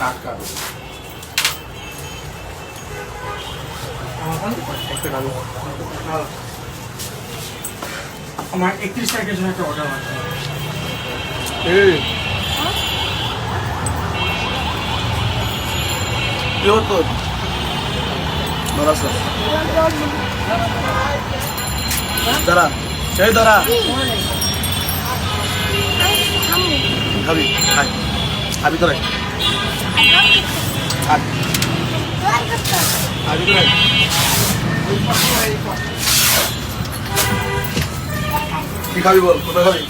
একটা খাব আমার একত্রিশ তারিখের জন্য একটা অর্ডার আছে। দাঁড়া সেই দাঁড়া। খাবি। খাই। খাবি তোরে আয় আবি তোরে। কি খাবি বল? কোথায় খাবি?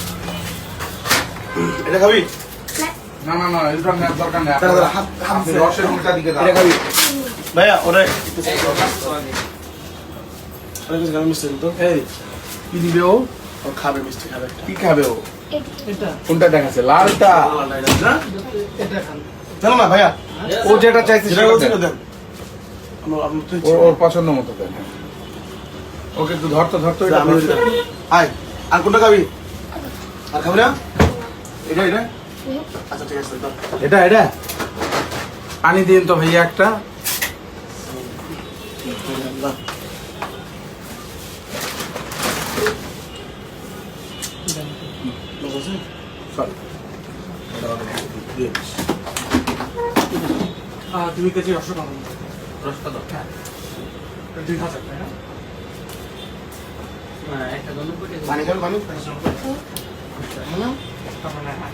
এটা খাবি? না না না এটা নেওয়ার দরকার নেই। দাঁড়া, দাঁড়া, হাত হাত আপনি রসের উল্টা দিকে এটা খাবি? ভাইয়া ওরে। ওরে কিছু খাবে মিষ্টি তো এই কি দিবে ও? খাবে মিষ্টি খাবে কি খাবে ও? কোনটা দেখাচ্ছে? লালটা? এটা খান জানো না ভাইয়া ও যেটা চাইছে সেটা দেন। ওর পছন্দ মতো দেন হ্যাঁ। ওকে একটু ধরতো ধরতো এটা। আয় আর কোনটা খাবি আর খাবি না এটা এটা আচ্ছা ঠিক আছে এটা এটা পানি দিন তো ভাইয়া একটা দাও। বসে Sorry. এটা ওকে দিয়ে দিস। আহ, দুই কেজি রসগোল্লা রসগোল্লা হ্যাঁ। দুই হাজার তাই না? হ্যাঁ একটা পানি পানি। মানে হ্যাঁ।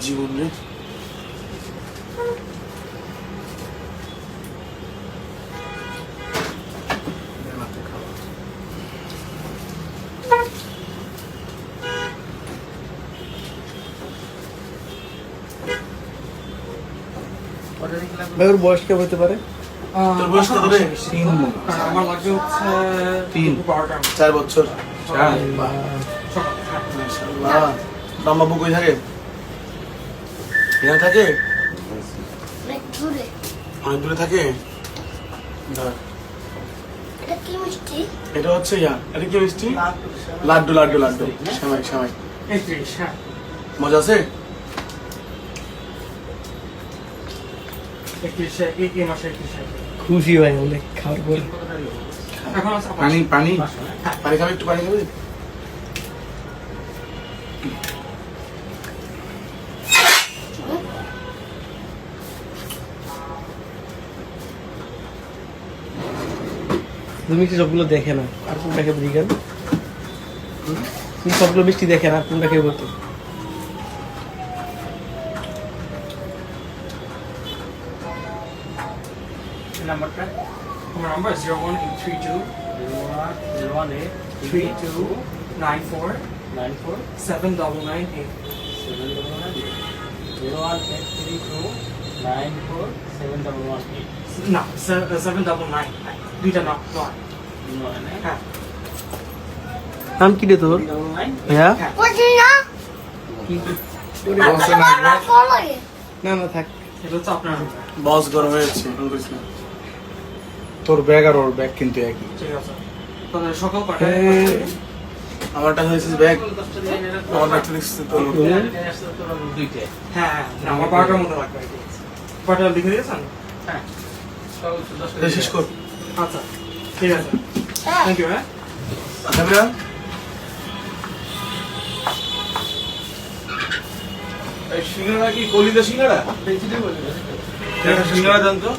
জীবন রে। ভাই ওর বয়স কেমন হতে পারে? আহ, তোর বয়স কত রে? তিন কারণ আমার লাগবে হচ্ছে তিন। চার বছর। চার। সকাল মাশাআল্লাহ। বাম্বাবু কই থাকে? এখানে থাকে? অনেক দূরে। থাকে? এটা কি মিষ্টি? এটা হচ্ছে ইয়া। এটা কি মিষ্টি? লাড্ডু লাড্ডু লাড্ডু সেমাই সেমাই। মজা আছে? খুশি ভাই অনেক খাওয়ার পর। পানি পানি। পানি খাবি একটু পানি খাবি? তুমি মিষ্টি সবগুলো দেখে না আর কোনটা খেয়ে তুমি সবগুলো মিষ্টি দেখে না কোনটা খেয়ে বলতো। নাম্বারটা আমার number zero one eight three two zero one zero one eight three two nine four nine four seven double nine eight seven double one zero one eight three two nine four seven double one eight না seven double nine দুইটা না নয় হ্যাঁ নাম কি রে তোর nine হ্যাঁ না না থাক। এটা হচ্ছে আপনার। বস গরম হয়ে তোর ব্যাগ আর ওর ব্যাগ কিন্তু একই। ঠিক আছে। তাহলে সকাল কটায় আমারটা হয়েছে ব্যাগ আমার দেখছিস তো দুইটাই হ্যাঁ হ্যাঁ আমার বারোটার মধ্যে লাগবে আর কি। কয়টা লিখে দিয়েছেন? হ্যাঁ। শেষ কর। আচ্ছা ঠিক আছে। থ্যাংক ইউ হ্যাঁ। খাবি এই সিঙ্গারা কি কলিদা সিঙ্গারা? সিঙ্গারা দেন তো